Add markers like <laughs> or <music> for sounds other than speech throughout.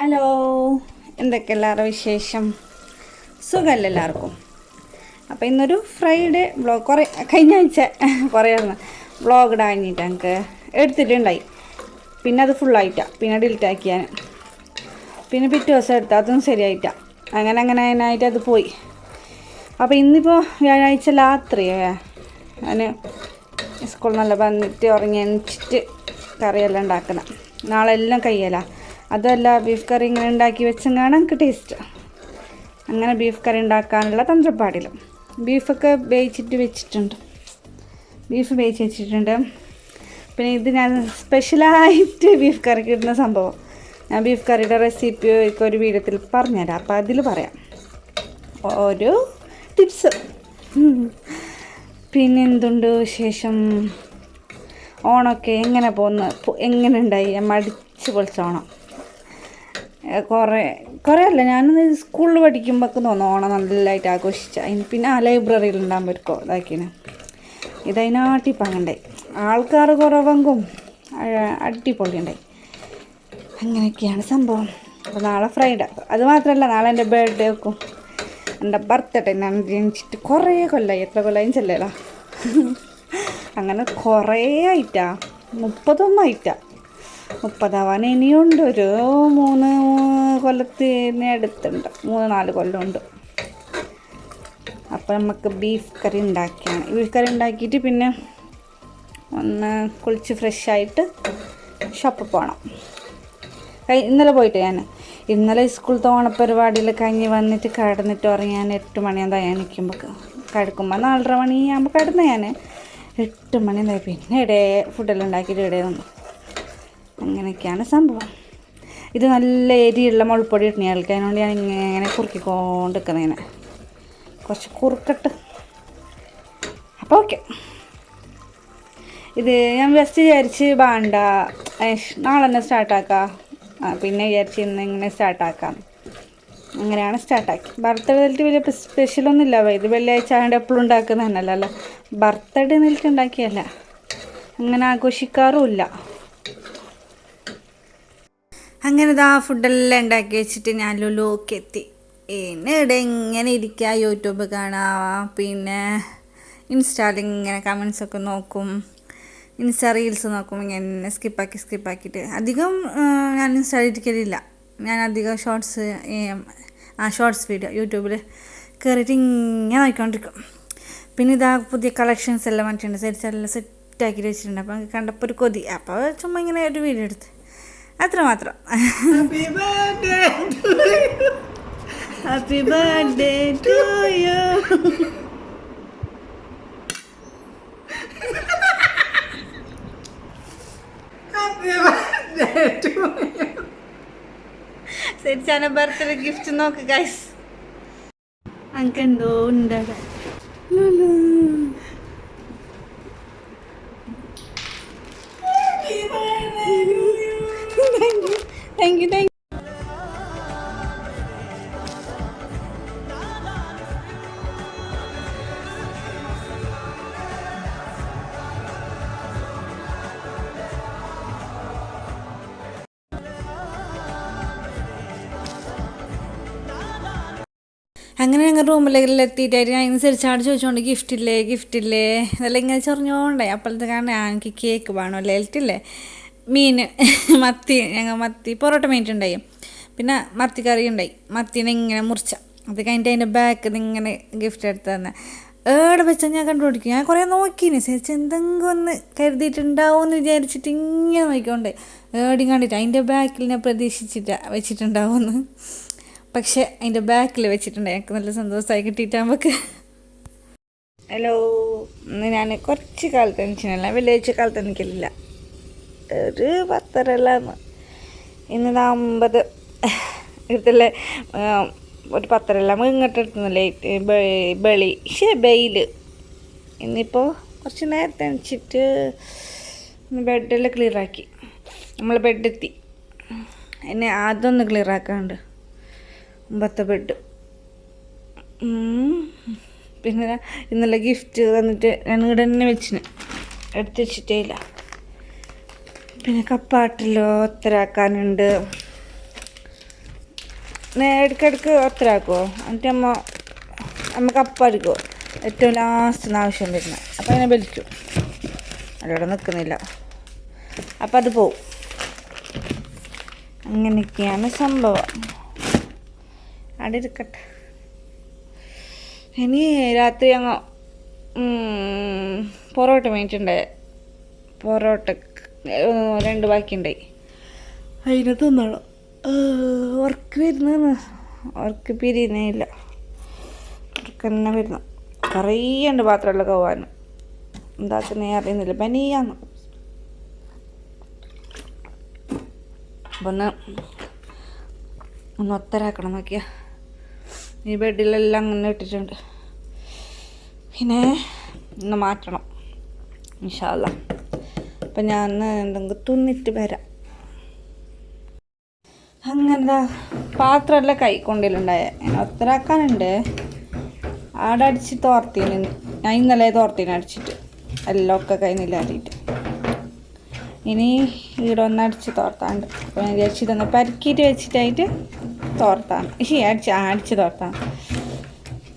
Hello എന്തൊക്കെ എല്ലാവരുടെ വിശേഷം? സുഖമല്ല എല്ലാവർക്കും? അപ്പോൾ ഇന്നൊരു ഫ്രൈഡേ വ്ളോഗ് കുറേ കഴിഞ്ഞ ആഴ്ച കുറേ വ്ളോഗ് ഇടാഞ്ഞിട്ട് ഞങ്ങൾക്ക് എടുത്തിട്ടുണ്ടായി. പിന്നെ അത് ഫുള്ളായിട്ടാണ് പിന്നെ ഡിലീറ്റ് പിന്നെ പിറ്റേ ദിവസം എടുത്താൽ അതും ശരിയായിട്ടാ. അങ്ങനെ അങ്ങനെ അതിനായിട്ട് അത് പോയി. അപ്പോൾ ഇന്നിപ്പോൾ വ്യാഴാഴ്ച രാത്രി ഞാൻ സ്കൂളിൽ നല്ല വന്നിട്ട് ഉറങ്ങി എണിച്ചിട്ട് കറിയെല്ലാം ഉണ്ടാക്കണം. നാളെ എല്ലാം കയ്യല അതല്ല ബീഫ് കറി ഇങ്ങനെ ഉണ്ടാക്കി വെച്ചെങ്ങാണ് എനിക്ക് ടേസ്റ്റ് അങ്ങനെ ബീഫ് കറി ഉണ്ടാക്കാനുള്ള തന്ത്രപ്പാടിലും. ബീഫൊക്കെ വേവിച്ചിട്ട് വെച്ചിട്ടുണ്ട്. ബീഫ് വേവിച്ച് വെച്ചിട്ടുണ്ട്. പിന്നെ ഇത് ഞാൻ സ്പെഷ്യലായിട്ട് ബീഫ് കറിക്ക് ഇടുന്ന സംഭവം. ഞാൻ ബീഫ് കറിയുടെ റെസിപ്പി ഒക്കെ ഒരു വീഡിയോത്തിൽ പറഞ്ഞുതരാം. അപ്പോൾ അതിൽ പറയാം. ഒരു ടിപ്സ് പിന്നെ എന്തുണ്ട് വിശേഷം? ഓണമൊക്കെ എങ്ങനെ പോകുന്നു എങ്ങനെ ഉണ്ടായി? മടിച്ച് പൊളിച്ച ഓണം. കുറേ കുറേ അല്ല ഞാൻ സ്കൂളിൽ പഠിക്കുമ്പോൾ തോന്നുന്നു ഓണം നല്ലതായിട്ട് ആഘോഷിച്ച. പിന്നെ ആ ലൈബ്രറിയിൽ ഉണ്ടാകുമ്പോൾ ഒരു ഇതാക്കിന്. ഇതതിനാട്ടി പങ്കണ്ടായി ആൾക്കാർ കുറവെങ്കും അടിപൊളിയുണ്ടായി അങ്ങനെയൊക്കെയാണ് സംഭവം. അപ്പോൾ നാളെ ഫ്രൈഡേ. അത് മാത്രമല്ല നാളെ എന്റെ ബർത്ത്ഡേ വെക്കും. എന്റെ ബർത്ത്ഡേ ഞാൻ ജനിച്ചിട്ട് കുറേ കൊല്ലമായി എത്ര കൊല്ലായും ചെല്ലല അങ്ങനെ കുറേ ആയിട്ടാ. മുപ്പതൊന്നും ആയിട്ടാ. മുപ്പതാവാൻ ഇനിയുണ്ട്. ഒരു മൂന്ന് കൊല്ലത്തിന് അടുത്തുണ്ട്. മൂന്ന് നാല് കൊല്ലമുണ്ട്. അപ്പോൾ നമുക്ക് ബീഫ് കറി ഉണ്ടാക്കിയാണ്. ബീഫ് കറി ഉണ്ടാക്കിയിട്ട് പിന്നെ ഒന്ന് കുളിച്ച് ഫ്രഷ് ആയിട്ട് ഷോപ്പിൽ പോകണം ഇന്നലെ പോയിട്ട് ഞാൻ ഇന്നലെ സ്കൂളത്തെ ഓണപ്പരിപാടിയിൽ കഴിഞ്ഞ് വന്നിട്ട് കിടന്നിട്ട് ഉറങ്ങി ഞാൻ എട്ട് മണിയാകുമ്പോൾ ഞാൻ നിൽക്കുമ്പോൾ കിടക്കുമ്പോൾ നാലര മണിയാകുമ്പോൾ കിടന്ന് ഞാൻ എട്ട് മണി പിന്നെ ഇടയെ ഫുഡെല്ലാം ഉണ്ടാക്കിയിട്ട് ഇടയിൽ വന്നു അങ്ങനെയൊക്കെയാണ് സംഭവം. ഇത് നല്ല എരിയുള്ള മുളപ്പൊടി ഇട്ടണി ആൾക്ക് അതിനോണ്ട് ഞാൻ ഇങ്ങനെ കുറുക്കിക്കൊണ്ട് നിൽക്കുന്നതിനെ കുറച്ച് കുറുക്കിട്ട്. അപ്പോൾ ഓക്കെ. ഇത് ഞാൻ ജസ്റ്റ് വിചാരിച്ച് വേണ്ട. നാളെ തന്നെ സ്റ്റാർട്ടാക്കാം പിന്നെ വിചാരിച്ച് ഇന്ന് ഇങ്ങനെ സ്റ്റാർട്ടാക്കാം അങ്ങനെയാണ് സ്റ്റാർട്ടാക്കി ബർത്ത്ഡേ നിലത്ത് വലിയ സ്പെഷ്യലൊന്നും ഇല്ല ഇത് വെള്ളിയാഴ്ച ആയതുകൊണ്ട് എപ്പോഴും ഉണ്ടാക്കുന്ന തന്നെയല്ല അല്ല? ബർത്ത്ഡേ നിലത്ത് ഉണ്ടാക്കിയല്ല. അങ്ങനെ ആഘോഷിക്കാറുമില്ല. അങ്ങനെ ഇതാ ഫുഡെല്ലാം ഉണ്ടാക്കി വെച്ചിട്ട് ഞാൻ ലുലുവൊക്കെ എത്തി. പിന്നെ ഇവിടെ ഇങ്ങനെ ഇരിക്കുക യൂട്യൂബ് കാണാം പിന്നെ ഇൻസ്റ്റാളിൽ ഇങ്ങനെ കമൻസൊക്കെ നോക്കും. ഇൻസ്റ്റാ റീൽസ് നോക്കും ഇങ്ങനെ സ്കിപ്പാക്കി സ്കിപ്പാക്കിയിട്ട് അധികം ഞാൻ ഇൻസ്റ്റാൾ ഇരിക്കലില്ല. ഞാൻ അധികം ഷോർട്സ് ആ ഷോർട്സ് വീഡിയോ യൂട്യൂബിൽ കയറിയിട്ട് ഇങ്ങനെ നോക്കിക്കൊണ്ടിരിക്കും. പിന്നെ ഇതാ പുതിയ കളക്ഷൻസ് എല്ലാം വന്നിട്ടുണ്ട്. സെറ്റ് എല്ലാം സെറ്റാക്കി വെച്ചിട്ടുണ്ട്. അപ്പോൾ കണ്ടപ്പോൾ ഒരു കൊതി. അപ്പോൾ ചുമ്മാ ഇങ്ങനെ ഒരു വീഡിയോ എടുത്ത്. അത്ര മാത്രം. ഹാപ്പി ബർത്ത്ഡേ ടു യു ശരിച്ചാണ് ബർത്ത്ഡേ ഗിഫ്റ്റ് നോക്ക് ഗൈസ് അനക്ക് എന്തോ അങ്ങനെ എത്തിയിട്ടായിട്ട് ഞാൻ അനുസരിച്ച് അവിടെ ചോദിച്ചുകൊണ്ട് ഗിഫ്റ്റ് ഇല്ലേ ഗിഫ്റ്റ് ഇല്ലേ ഇതെല്ലാം ഇങ്ങനെ ചൊറിഞ്ഞോണ്ടേ. അപ്പോഴത്തെ കാരണം എനിക്ക് കേക്ക് വേണോ ലേറ്റില്ലേ മീൻ മത്തി ഞങ്ങൾ മത്തി പൊറോട്ട മീനിട്ടുണ്ടായി. പിന്നെ മത്തി കറി ഉണ്ടായി മത്തിനെ ഇങ്ങനെ മുറിച്ച. അത് കഴിഞ്ഞിട്ട് അതിന്റെ ബാക്ക് ഇങ്ങനെ ഗിഫ്റ്റ് എടുത്ത് തന്നെ. ഏടെ വെച്ചാൽ ഞാൻ കണ്ടുപിടിക്കും? ഞാൻ കുറേ നോക്കിന്. ചേച്ചി എന്തെങ്കിലും ഒന്ന് കരുതിയിട്ടുണ്ടാവും എന്ന് വിചാരിച്ചിട്ട് ഇങ്ങനെ നോക്കിക്കൊണ്ട്. ഏടി കണ്ടിട്ട് അതിന്റെ ബാക്കിൽ ഞാൻ പ്രതീക്ഷിച്ചിട്ട് വെച്ചിട്ടുണ്ടാവുമെന്ന് പക്ഷെ അതിന്റെ ബാക്കിൽ വെച്ചിട്ടുണ്ട്. എനിക്ക് നല്ല സന്തോഷമായി കിട്ടിയിട്ട് നമുക്ക്. ഹലോ ഇന്ന് ഞാൻ കുറച്ച് കാലത്ത് എനിച്ചിനല്ല വെള്ളിയാഴ്ച കാലത്ത് എനിക്കില്ല. ഒരു പത്തരല്ലാന്ന് ഇന്ന്. അമ്പത്. എടുത്തല്ലേ ഒരു പത്തരല്ല നമ്മൾ ഇങ്ങോട്ട് എടുത്തുന്നില്ലേ ബളി. ഷേ ബെയിൽ. ഇന്നിപ്പോൾ കുറച്ച് നേരത്തെ എണിച്ചിട്ട് ബെഡെല്ലാം ക്ലിയറാക്കി നമ്മൾ ബെഡെത്തി എന്നെ അതൊന്ന് ക്ലിയർ ആക്കാണ്ട് മുമ്പത്തെ ബെഡ് പിന്നെ ഇന്നലെ ഗിഫ്റ്റ് തന്നിട്ട് ഞാൻ ഇവിടെ തന്നെ വെച്ചിന്. എടുത്ത് വെച്ചിട്ടേ ഇല്ല. പിന്നെ കപ്പാട്ടിലോ ഒത്തരാക്കാനുണ്ട്. ഇടയ്ക്കിടയ്ക്ക് ഒത്തരാക്കുമോ എന്നിട്ട് അമ്മ അമ്മ കപ്പടിക്കുമോ ഏറ്റവും ലാസ്റ്റിന് ആവശ്യം വരുന്നത് അപ്പം അതിനെ വലിക്കും അവിടെ നിൽക്കുന്നില്ല അപ്പം അത് പോവും. അങ്ങനെയൊക്കെയാണ് സംഭവം. അവിടെ ഇരിക്കട്ടെ ഇനി രാത്രി അങ്ങ് പൊറോട്ട മേടിച്ചിട്ടുണ്ടേ. പൊറോട്ട രണ്ട് ബാക്കിയുണ്ടായി. അതിനെ തിന്നോളൂ വരുന്ന ഉറക്ക് പിരിയുന്നേ ഇല്ല. ഉറക്ക തന്നെ വരുന്നു. ഉണ്ട് പാത്രമുള്ള കവാൻ എന്താക്കുന്നേ അറിയുന്നില്ല. പനിയാന്ന്. അപ്പം ഒന്ന് ഒന്ന് ഒത്തരാക്കണം നോക്കിയാ. ഈ ബെഡിലെല്ലാം അങ്ങനെ ഇട്ടിട്ടുണ്ട്. പിന്നെ ഒന്ന് മാറ്റണം. ഇൻഷാല്ല അപ്പം ഞാൻ എന്തെങ്കിലും തിന്നിട്ട് വരാം. അങ്ങനെ പാത്രമെല്ലാം കൈക്കൊണ്ടിലുണ്ടായ. കൊണ്ടിലുണ്ടായ ഒത്തരാക്കാനുണ്ട്. ആടെ അടിച്ച് തോർത്തിന്. ഞാൻ ഇന്നലെ തോർത്തിന് അടിച്ചിട്ട്. എല്ലാം ഒക്കെ കൈ നിലാടിയിട്ട് ഇനി ഈടൊന്നടിച്ച് ഒന്ന് തോർത്താണ്ട്. അപ്പോൾ ഞാൻ വിചാരിച്ചിട്ടൊന്ന് പരക്കിയിട്ട് വെച്ചിട്ടായിട്ട് തോർത്താണ് ശരി അടിച്ച് അടിച്ച് തോർത്താണ്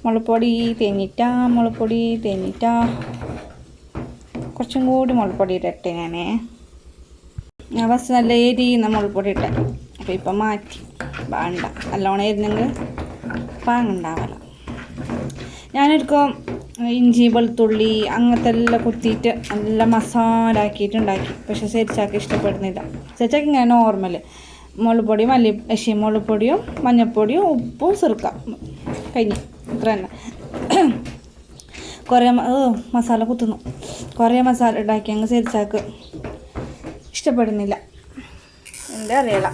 മുളപ്പൊടി തേഞ്ഞിട്ടാ മുളപ്പൊടി തേഞ്ഞിട്ടാ. കുറച്ചും കൂടി മുളപ്പൊടി ഇടട്ടെ ഞാനേ. ഞാൻ ഫസ്റ്റ് നല്ല എരിയുന്ന മുളപ്പൊടി ഇട്ടെ. അപ്പോൾ ഇപ്പം മാറ്റി. വേണ്ട നല്ലോണം ഇരുന്നെങ്കിൽ പാങ്ങുണ്ടാവില്ല ഞാനെടുക്കും ഇഞ്ചി വെളുത്തുള്ളി അങ്ങനത്തെ എല്ലാം കുത്തിയിട്ട് നല്ല മസാല ആക്കിയിട്ട് പക്ഷെ സെരിച്ചാക്ക് ഇഷ്ടപ്പെടുന്നില്ല. സെരിച്ചാക്ക് ഇങ്ങനെ നോർമൽ മുളപ്പൊടി മല്ലി പക്ഷേ മുളപ്പൊടിയും മഞ്ഞൾപ്പൊടിയും ഉപ്പും ചെറുക്ക കഴിഞ്ഞു. ഇത്ര തന്നെ. കുറേ മസാല കുത്തുന്നു. കുറേ മസാല ഉണ്ടാക്കി അങ്ങ് സെരിച്ചാക്ക്. ഇഷ്ടപ്പെടുന്നില്ല. എന്താ അറിയില്ല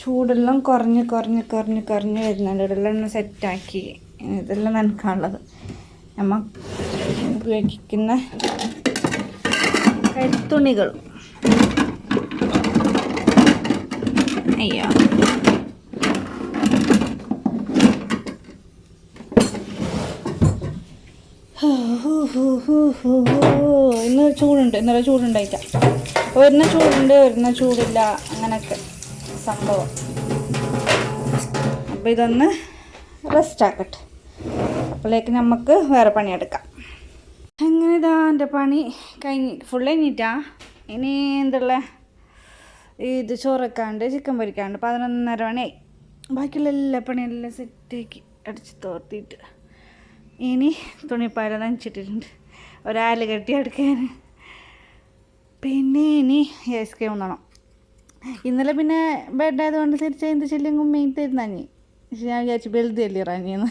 ചൂടെല്ലാം കുറഞ്ഞ് കുറഞ്ഞ് കുറഞ്ഞ് കുറഞ്ഞ് വരുന്നുണ്ട്. ഇതെല്ലാം സെറ്റാക്കി ഇതെല്ലാം നനക്കാനുള്ളത്. നമ്മ ഉപയോഗിക്കുന്ന കരുത്തുണികൾ. അയ്യോ. ഇന്ന് ചൂടുണ്ട് ഇന്നലെ ചൂടുണ്ടായിട്ട. വരുന്ന ചൂടുണ്ട് വരുന്ന ചൂടില്ല. അങ്ങനൊക്കെ സംഭവം. അപ്പോൾ ഇതൊന്ന് റെസ്റ്റ് ആക്കട്ടെ. അപ്പോഴേക്ക് നമുക്ക് വേറെ പണിയെടുക്കാം. അങ്ങനെ ഇതാ എന്റെ പണി? കഴിഞ്ഞ് ഫുൾ കഴിഞ്ഞിട്ടാ? ഇനി എന്തുള്ള? ഇത് ചോറൊക്കാണ്ട് ചിക്കൻ പൊരിക്കാണ്ട് പതിനൊന്നര മണിയായി ബാക്കിയുള്ള എല്ലാ പണിയെല്ലാം സെറ്റാക്കി അടിച്ച് തോർത്തിയിട്ട് ഇനി തുണിപ്പാല നനച്ചിട്ടിട്ടുണ്ട് ഒരാൽ കെട്ടി എടുക്കാൻ. പിന്നെ ഇനി ഐസ് ക്രീം ഉണ്ണണം. ഇന്നലെ പിന്നെ ബെഡ് ആയതുകൊണ്ട് തിരിച്ച എന്ത് ചെല്ലും പക്ഷെ ഞാൻ വിചാരിച്ചു വലുത് അല്ലേ റാഞ്ഞിന്ന്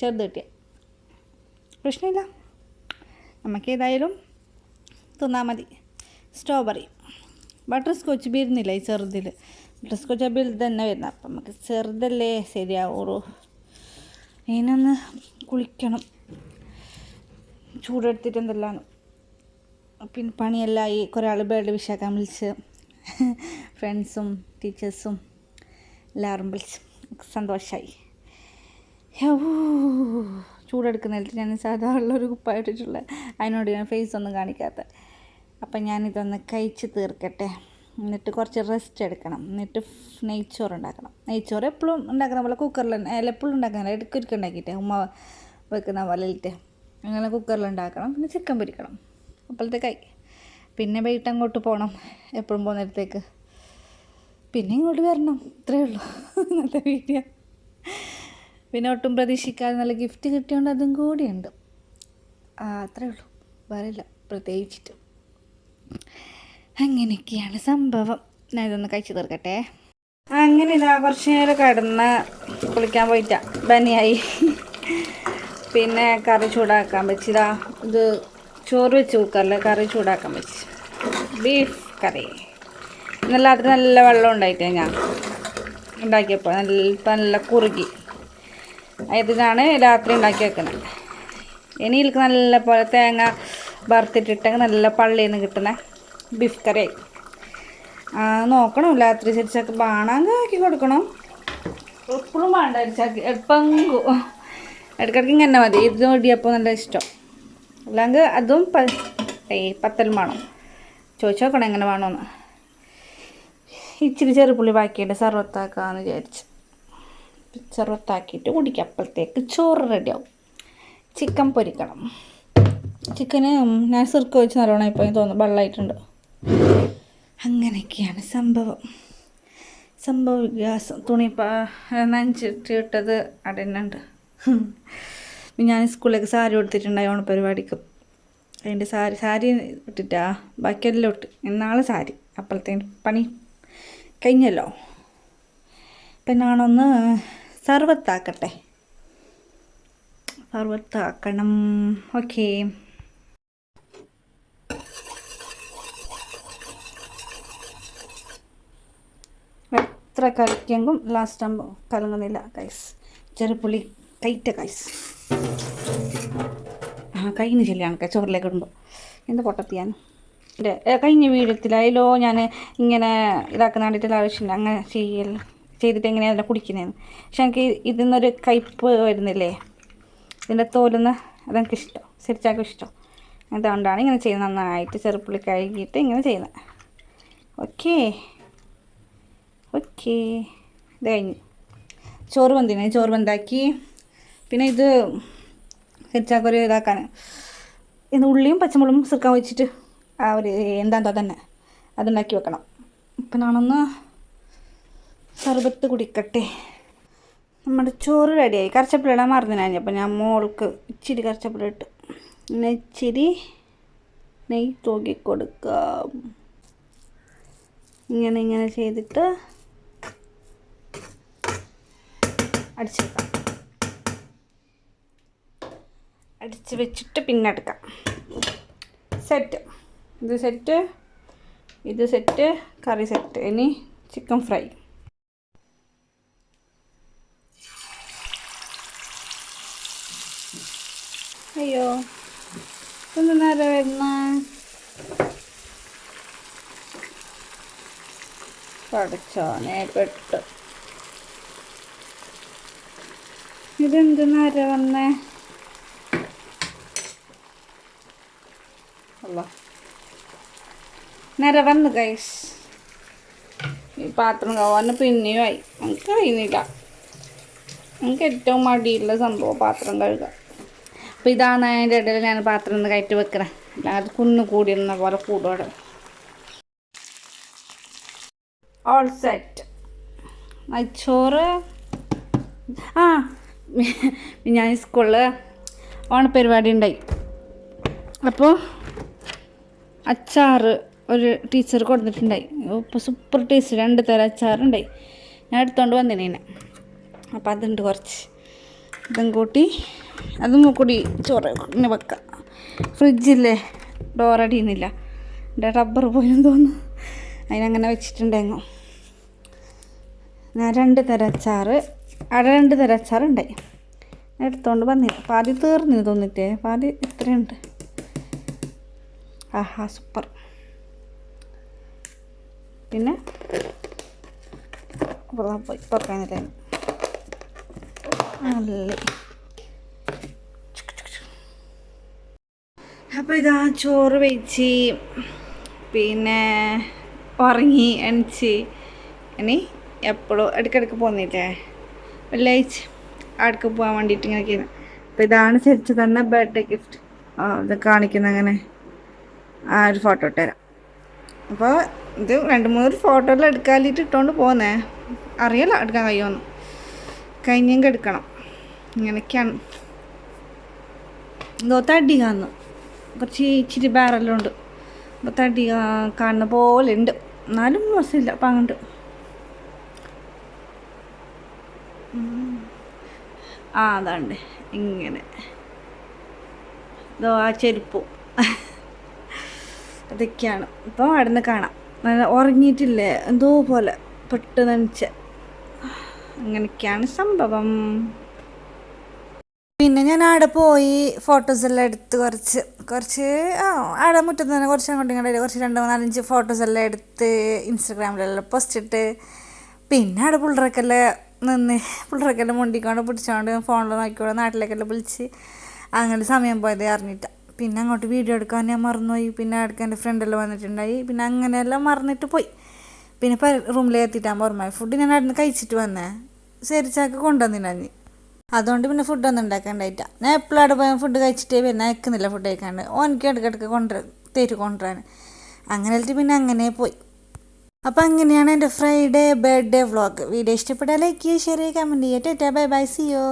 ചെറുത് കിട്ടിയ പ്രശ്നമില്ല. നമുക്ക് ഏതായാലും തിന്നാൽ മതി. സ്ട്രോബെറി ബട്ടർ സ്കോച്ച് വരുന്നില്ല ഈ ചെറുതിൽ ബട്ടർ സ്കോച്ച് വലുത് തന്നെ വരുന്നത്. അപ്പം നമുക്ക് ചെറുതല്ലേ ശരിയാവുള്ളൂ. ഇതിനൊന്ന് കുളിക്കണം. ചൂടെടുത്തിട്ട് എന്തെല്ലാം പിന്നെ പണിയെല്ലാം ഈ കുറേ ആൾ ബേർഡ് വിഷാക്കാൻ വിളിച്ച്. ഫ്രണ്ട്സും ടീച്ചേഴ്സും എല്ലാവരും വിളിച്ച്. സന്തോഷമായി ചൂടെടുക്കുന്നില്ല ഞാൻ സാധാരണ ഒരു കുപ്പായിട്ടിട്ടുള്ള അതിനോട് ഞാൻ ഫേസ് ഒന്നും കാണിക്കാത്ത. അപ്പം ഞാനിതൊന്ന് കഴിച്ച് തീർക്കട്ടെ. എന്നിട്ട് കുറച്ച് റെസ്റ്റ് എടുക്കണം. എന്നിട്ട് നെയ്ച്ചോറ് ഉണ്ടാക്കണം. നെയ്ച്ചോറ് എപ്പോഴും ഉണ്ടാക്കുന്ന പോലെ കുക്കറിൽ അല്ല എപ്പോഴും ഉണ്ടാക്കണം ഇടയ്ക്കൊരിക്കൽ ഉണ്ടാക്കിയിട്ട്. ഉമ്മ വെക്കുന്ന പോലെ ഇട്ട് അങ്ങനെ കുക്കറിൽ ഉണ്ടാക്കണം. പിന്നെ ചിക്കൻ പൊരിക്കണം. കൈ പിന്നെ വൈകിട്ട് അങ്ങോട്ട് പോകണം എപ്പോഴും പോകുന്നിടത്തേക്ക് പിന്നെ ഇങ്ങോട്ട് വരണം. ഇത്രയേ ഉള്ളൂ. <laughs> നല്ല വീഡിയോ പിന്നെ ഒട്ടും പ്രതീക്ഷിക്കാതെ നല്ല ഗിഫ്റ്റ് കിട്ടിയോണ്ട് അതും കൂടിയുണ്ട്. അത്രേ ഉള്ളൂ. വരില്ല പ്രത്യേകിച്ചിട്ട്. അങ്ങനെയൊക്കെയാണ് സംഭവം. ഞാൻ ഇതൊന്ന് കഴിച്ചു തീർക്കട്ടെ. അങ്ങനെ ഇതാ കുറച്ച് നേരം കിടന്ന് കുളിക്കാൻ പോയിട്ട. ബനിയായി പിന്നെ കറി ചൂടാക്കാൻ വെച്ചിതാ ഇത് ചോറ് വെച്ച് കുക്കറിൽ കറി ചൂടാക്കാൻ വെച്ച്. ബീഫ് കറി. ഇന്നലെ രാത്രി നല്ല വെള്ളം ഉണ്ടായിട്ടേ ഞാൻ. ഉണ്ടാക്കിയപ്പോൾ നല്ല നല്ല കുറുകി. ഇതിനാണ് രാത്രി ഉണ്ടാക്കി വെക്കുന്നത്. ഇനി എനിക്ക് നല്ല പോലെ തേങ്ങ വറുത്തിട്ടിട്ടെങ്കിൽ നല്ല പള്ളിയിൽ നിന്ന് കിട്ടുന്ന ബീഫ് കറി നോക്കണം. രാത്രി ശരിച്ചാക്ക് ബാണാങ്ക ആക്കി കൊടുക്കണം. എപ്പോഴും വേണ്ട അരിച്ചാക്കി എപ്പം ഇടയ്ക്കിടയ്ക്ക് ഇങ്ങനെ മതി. ഇതും ഇടിയപ്പം നല്ല ഇഷ്ടം. അല്ലെങ്കിൽ അതും പ പത്തൽ വേണം. ചോദിച്ചു നോക്കണം എങ്ങനെ വേണമെന്ന് ഇച്ചിരി ചെറുപുള്ളി ബാക്കിയുണ്ട്. സർവത്താക്കാന്ന് വിചാരിച്ച്. ചെറുത്താക്കിയിട്ട് കുടിക്കാം അപ്പോഴത്തേക്ക് ചോറ് റെഡിയാവും. ചിക്കൻ പൊരിക്കണം. ചിക്കന് ഞാൻ സിർക്ക് വെച്ച് നല്ലോണം ഇപ്പോൾ തോന്നുന്നു വെള്ളമായിട്ടുണ്ട് അങ്ങനെയൊക്കെയാണ് സംഭവം. സംഭവ വികാസം. തുണി നനച്ചിട്ട് ഇട്ടത് അവിടെ തന്നെ ഞാൻ സ്കൂളിലേക്ക് സാരി കൊടുത്തിട്ടുണ്ടായി ഓണപ്പരിപാടിക്ക് അതിന്റെ സാരി സാരി ഇട്ടിട്ടാ ബാക്കിയെല്ലാം ഇട്ട്. എന്നാളെ സാരി. അപ്പോഴത്തേന് പണി കഴിഞ്ഞല്ലോ. ഞാനൊന്ന് സർവത്താക്കട്ടെ. സർവത്താക്കണം. ഓക്കേ. എത്ര കലക്കിയെങ്കും ലാസ്റ്റ് ആകുമ്പോൾ കലങ്ങുന്നില്ല കൈസ് ചെറുപുളി ടൈറ്റ് കൈസ് ആ കയ്യിന് ചെല്ലിയാണ് ചോറിലേക്ക് ഇടുമ്പോൾ എന്ത് പൊട്ടത്തിയാൻ എന്റെ കഴിഞ്ഞ വീഡിയോത്തിലായാലോ ഞാൻ ഇങ്ങനെ ഇതാക്കുന്ന കണ്ടിട്ടുള്ള ആവശ്യമില്ല. അങ്ങനെ ചെയ്യൽ ചെയ്തിട്ട് എങ്ങനെയാണ് അതിനെ കുടിക്കുന്നതെന്ന് പക്ഷെ എനിക്ക് ഇതിൽ നിന്നൊരു കയ്പ്പ് വരുന്നില്ലേ? ഇതിന്റെ തോലുന്ന അതെനിക്ക് ഇഷ്ടം. ശരിച്ചാക്കും ഇഷ്ടം. അതുകൊണ്ടാണ് ഇങ്ങനെ ചെയ്യുന്നത്. നന്നായിട്ട് ചെറുപ്പുള്ളി കഴുകിയിട്ട് ഇങ്ങനെ ചെയ്യുന്നത്. ഓക്കേ. ഓക്കേ. ഇത് കഴിഞ്ഞു. ചോറ് വന്നിനെ ചോറ് വന്നാക്കി പിന്നെ ഇത് ശരിച്ചാക്കൊരു ഇതാക്കാൻ ഇന്ന് ഉള്ളിയും പച്ചമുളകും സിർക്കാൻ വെച്ചിട്ട് ആ ഒരു എന്താന്തോ തന്നെ. അതുണ്ടാക്കി വെക്കണം. ഇപ്പം ഞാനൊന്ന് സർബത്ത് കുടിക്കട്ടെ. നമ്മുടെ ചോറ് റെഡിയായി കറച്ചപ്പില ഇടാൻ മറന്നു ഞാൻ അപ്പം ഞാൻ മോൾക്ക് ഇച്ചിരി കറച്ചപ്പില ഇട്ട് പിന്നെ ഇച്ചിരി നെയ് തൂക്കി കൊടുക്കാം. ഇങ്ങനെ ഇങ്ങനെ ചെയ്തിട്ട് അടിച്ചേക്കാം അടിച്ച് വെച്ചിട്ട് പിന്നെ എടുക്കാം. സെറ്റ് ഇത് സെറ്റ് ഇത് സെറ്റ് കറി സെറ്റ് ഇനി ചിക്കൻ ഫ്രൈ അയ്യോ. ഇതെന്ത് നേരം വരുന്ന? പഠിച്ചോനെ പെട്ടു. ഇതെന്ത് നേരം വന്നേ? അല്ല നേരെ വന്നു കൈസ് ഈ പാത്രം കവാന് പിന്നെയും ആയി. എനിക്കറിയുന്നില്ല. എനിക്ക് ഏറ്റവും മടിയുള്ള സംഭവം പാത്രം കഴുകുക അപ്പോൾ ഇതാണ് അതിന്റെ ഇടയിൽ ഞാൻ പാത്രം ഒന്ന് കയറ്റി വെക്കണേ. അത് കുന്നു കൂടിയിരുന്ന പോലെ കൂടോടെ ഓൾ സെറ്റ് ചോറ് ആ ഞാൻ സ്കൂളിൽ ഓണപരിപാടി ഉണ്ടായി. അപ്പോൾ അച്ചാറ് ഒരു ടീച്ചർ കൊടുത്തിട്ടുണ്ടായി. ഇപ്പോൾ സൂപ്പർ ടേസ്റ്റ് രണ്ട് തരം അച്ചാറുണ്ടായി. ഞാൻ എടുത്തോണ്ട് വന്നിനെ അപ്പോൾ അതുണ്ട് കുറച്ച്. ഇതും കൂട്ടി അതും കൂടി ചോറ് ഇങ്ങനെ വെക്കാം. ഫ്രിഡ്ജില്ലേ? ഡോറടിയുന്നില്ല എന്റെ റബ്ബർ പോയെന്ന് തോന്നുന്നു. അതിനങ്ങനെ വെച്ചിട്ടുണ്ടെങ്ങോ. ഞാൻ രണ്ട് തര അച്ചാറ് അവിടെ രണ്ട് തര അച്ചാറുണ്ടായി. എടുത്തോണ്ട് വന്നില്ല. പാതി തീർന്നു തോന്നിട്ടേ. പാതി ഇത്രയുണ്ട്. ആഹാ സൂപ്പർ പിന്നെ പോയി തുറക്കാനില്ല അപ്പോൾ ഇതാ ചോറ് വെച്ച് പിന്നെ ഉറങ്ങി എണിച്ച്. ഇനി എപ്പോഴും ഇടയ്ക്കിടയ്ക്ക് പോന്നില്ലേ? വെള്ളിയാഴ്ച അടുക്ക പോകാൻ വേണ്ടിയിട്ട് ഇങ്ങനെ ചെയ്യുന്നത് അപ്പോൾ ഇതാണ് ശരിച്ച് തന്നെ ബർത്ത്ഡേ ഗിഫ്റ്റ് ഇത് കാണിക്കുന്ന അങ്ങനെ. ആ ഒരു ഫോട്ടോ ഇട്ടുതരാം അപ്പോൾ ഇത് രണ്ട് മൂന്ന് ഫോട്ടോയിൽ എടുക്കാലിട്ട് ഇട്ടുകൊണ്ട് പോന്നേ. അറിയല്ലോ എടുക്കാൻ കഴിയുമെന്ന് കഴിഞ്ഞെങ്കിൽ കെടുക്കണം. ഇങ്ങനെയൊക്കെയാണ്. എന്തോ തടി കാണുന്നു. കുറച്ച് ഇച്ചിരി ബാറെല്ലാം ഉണ്ട്. അപ്പോൾ തടി കാണുന്ന പോലെ ഉണ്ട്. എന്നാലും മോശമില്ല അപ്പം അങ്ങോട്ട്. ആ അതാണ്ട്. ഇങ്ങനെ. ഇതോ ആ ചെരുപ്പ്. അതൊക്കെയാണ്. ഇപ്പോൾ അവിടെ നിന്ന് കാണാം ഉറങ്ങിയിട്ടില്ലേ? എന്തോ പോലെ പെട്ടെന്ന് നനച്ച അങ്ങനെയൊക്കെയാണ് സംഭവം. പിന്നെ ഞാൻ അവിടെ പോയി ഫോട്ടോസ് എല്ലാം എടുത്ത് കുറച്ച് കുറച്ച് ആ അവിടെ മുറ്റത്ത് തന്നെ കുറച്ച് അങ്ങോട്ടും ഇങ്ങോട്ട് കുറച്ച് രണ്ട് നാലഞ്ച് ഫോട്ടോസ് എല്ലാം എടുത്ത് ഇൻസ്റ്റഗ്രാമിലെല്ലാം പോസ്റ്റ് ഇട്ട്. പിന്നെ അവിടെ പിള്ളേർക്കെല്ലാം നിന്ന് പിള്ളേർക്കെല്ലാം മുണ്ടിക്കൊണ്ട് പിടിച്ചോണ്ട് ഫോണിൽ നോക്കിക്കൊണ്ട് നാട്ടിലേക്കെല്ലാം വിളിച്ച് അങ്ങനെ സമയം പോയത് അറിഞ്ഞിട്ട. പിന്നെ അങ്ങോട്ട് വീഡിയോ എടുക്കാൻ ഞാൻ മറന്നുപോയി. പിന്നെ അടുക്കാൻ എന്റെ ഫ്രണ്ടെല്ലാം വന്നിട്ടുണ്ടായി. പിന്നെ അങ്ങനെയെല്ലാം മറന്നിട്ട് പോയി. പിന്നെ റൂമിലേക്ക് എത്തിയിട്ടാകുമ്പോൾ ഓർമ്മ ഫുഡ് ഞാൻ അവിടെ നിന്ന് കഴിച്ചിട്ട് വന്നേ. ശരിച്ചാക്ക് കൊണ്ടുവന്നില്ല അതുകൊണ്ട് പിന്നെ ഫുഡ് ഒന്നും ഉണ്ടാക്കാണ്ടായിട്ട ഞാൻ എപ്പോഴും അവിടെ പോയാൽ ഫുഡ് കഴിച്ചിട്ടേ പിന്നെ അയക്കുന്നില്ല ഫുഡ് കഴിക്കാണ്ട്. ഓനിക്ക് ഇടയ്ക്കിടയ്ക്ക് കൊണ്ടു തേര് കൊണ്ടുവരാൻ. അങ്ങനെ പിന്നെ അങ്ങനെ പോയി. അപ്പോൾ അങ്ങനെയാണ് എന്റെ ഫ്രൈഡേ ബർത്ത്ഡേ വ്ളോഗ് വീഡിയോ ഇഷ്ടപ്പെട്ടാൽ ലൈക്ക് ചെയ്യുക ഷെയർ ചെയ്യുക കമന്റ് ചെയ്യുക. ടേറ്റാ ബൈ ബൈ സി യോ